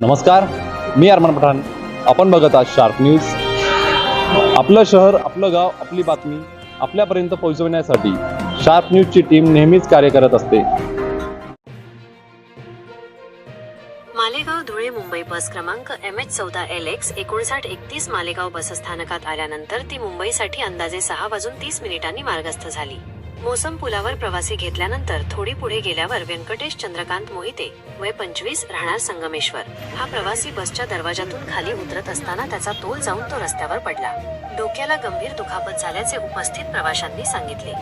नमस्कार मी अरमान पठाण. आपण बघत आहात शार्प न्यूज आपलं शहर आपलं गाव आपली बातमी आपल्यापर्यंत पोहोचवण्यासाठी शार्प न्यूजची टीम नेहमीच कार्य करत असते. मालेगाव धुळे मुंबई बस क्रमांक एम एच चौदा एल एक्स एकोणसाठ एकतीस मालेगाव बसस्थानकात आल्यानंतर ती मुंबईसाठी अंदाजे सहा वाजून तीस मिनिटांनी मार्गस्थ झाली. मोसम पुलावर प्रवासी घेतल्यानंतर थोडी पुढे गेल्यावर व्यंकटेश चंद्रकांत मोहिते वय पंचवीस राहणार संगमेश्वर. हा प्रवासी बसच्या दरवाजातून खाली उतरत असताना त्याचा तोल जाऊन तो रस्त्यावर पडला. डोक्याला गंभीर दुखापत झाल्याचे उपस्थित प्रवाशांनी सांगितले.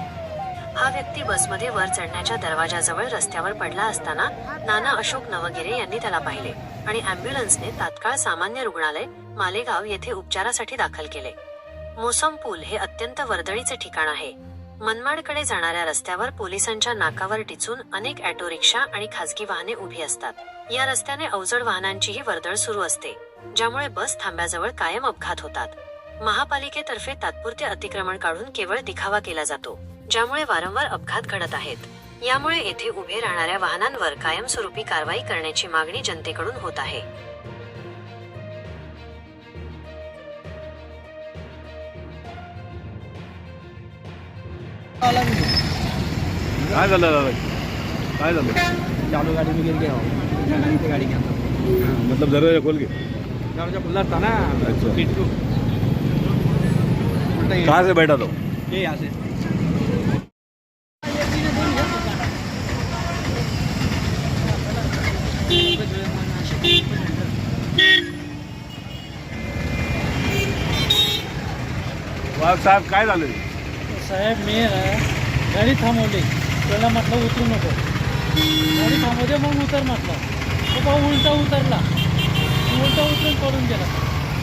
हा व्यक्ती बसमध्ये वर चढण्याच्या दरवाजाजवळ रस्त्यावर पडला असताना नाना अशोक नवगिरे यांनी त्याला पाहिले आणि अँब्युलन्सने तात्काळ सामान्य रुग्णालय मालेगाव येथे उपचारासाठी दाखल केले. मोसम पूल हे अत्यंत वर्दळीचे ठिकाण आहे. मनमाडकडे जाणाऱ्या रस्त्यावर पोलिसांच्या नाकावर टिचून अनेक ऑटो रिक्षा आणि खासगी वाहने उभी असतात. या रस्त्याने अवजड वाहनांचीही वर्दळ सुरू असते ज्यामुळे बस थांब्याजवळ कायम अपघात होतात. महापालिकेतर्फे तात्पुरते अतिक्रमण काढून केवळ दिखावा केला जातो ज्यामुळे वारंवार अपघात घडत आहेत. यामुळे येथे उभे राहणाऱ्या वाहनांवर कायमस्वरूपी कारवाई करण्याची मागणी जनतेकडून होत आहे. काय झालं दादा काय झालं चालू गाड़ी में हो गाड़ी के मतलब दरवाज़ा खोल के दरवाज़ा था ना से बैठा तो ये यहाँ साहेब, काय झालं? साहेब मी गाडी थांबवली. त्याला म्हटलं उतरू नको. गाडी थांबवू दे मग उतर म्हटलं. तो भाऊ उलटा उतरला. उलटा उतरून पडून गेला.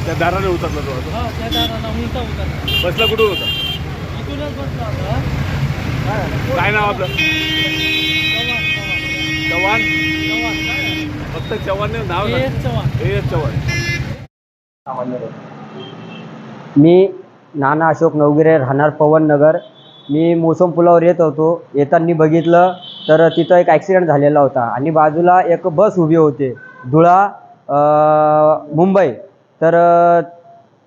त्या दाराने उतरला तो आता. हा त्या दाराला उलटा उतरला. बसला कुठून होता? इथूनच बसला होता. काय नाव आपलं? चव्हाण. चव्हाण. चव्हाण चव्हाण फक्त चव्हाण नाव A S Chavan. A S Chavan. मी नाना अशोक नवगिरे राहणार पवननगर मी मोसम पुलावर येत होतो. येताना बघितलं तर तिथं एक ॲक्सिडेंट झालेला होता आणि बाजूला एक बस उभी होते. धुळा मुंबई. तर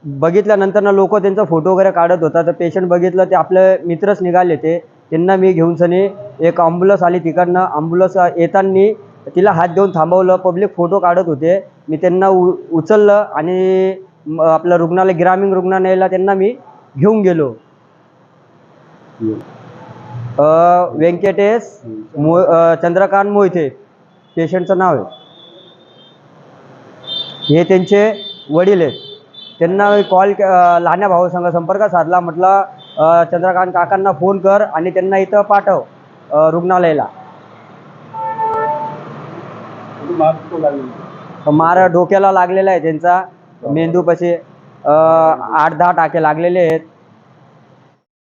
बघितल्यानंतर ना लोक त्यांचा फोटो वगैरे काढत होता. तर पेशंट बघितलं ते आपले मित्रच निघाले ते. त्यांना मी घेऊन सनी एक ॲम्ब्युलन्स आली तिकडनं. ॲम्ब्युलन्स येताना तिला हात देऊन थांबवलं. पब्लिक फोटो काढत होते. मी त्यांना उ उचललं आणि आपलं रुग्णालय ग्रामीण रुग्णालयाला त्यांना मी घेऊन गेलो. व्यंकटेश मो चंद्रकांत मोहिते पेशंटचं नाव आहे. हे त्यांचे वडील आहेत. त्यांना कॉल लहान्या भावासंग संपर्क साधला म्हटलं चंद्रकांत काकांना फोन कर आणि त्यांना इथं पाठव रुग्णालयाला. मार डोक्याला लागलेला आहे त्यांचा. मेंदूपाशी अ, आठ दहा टाके लागलेले आहेत.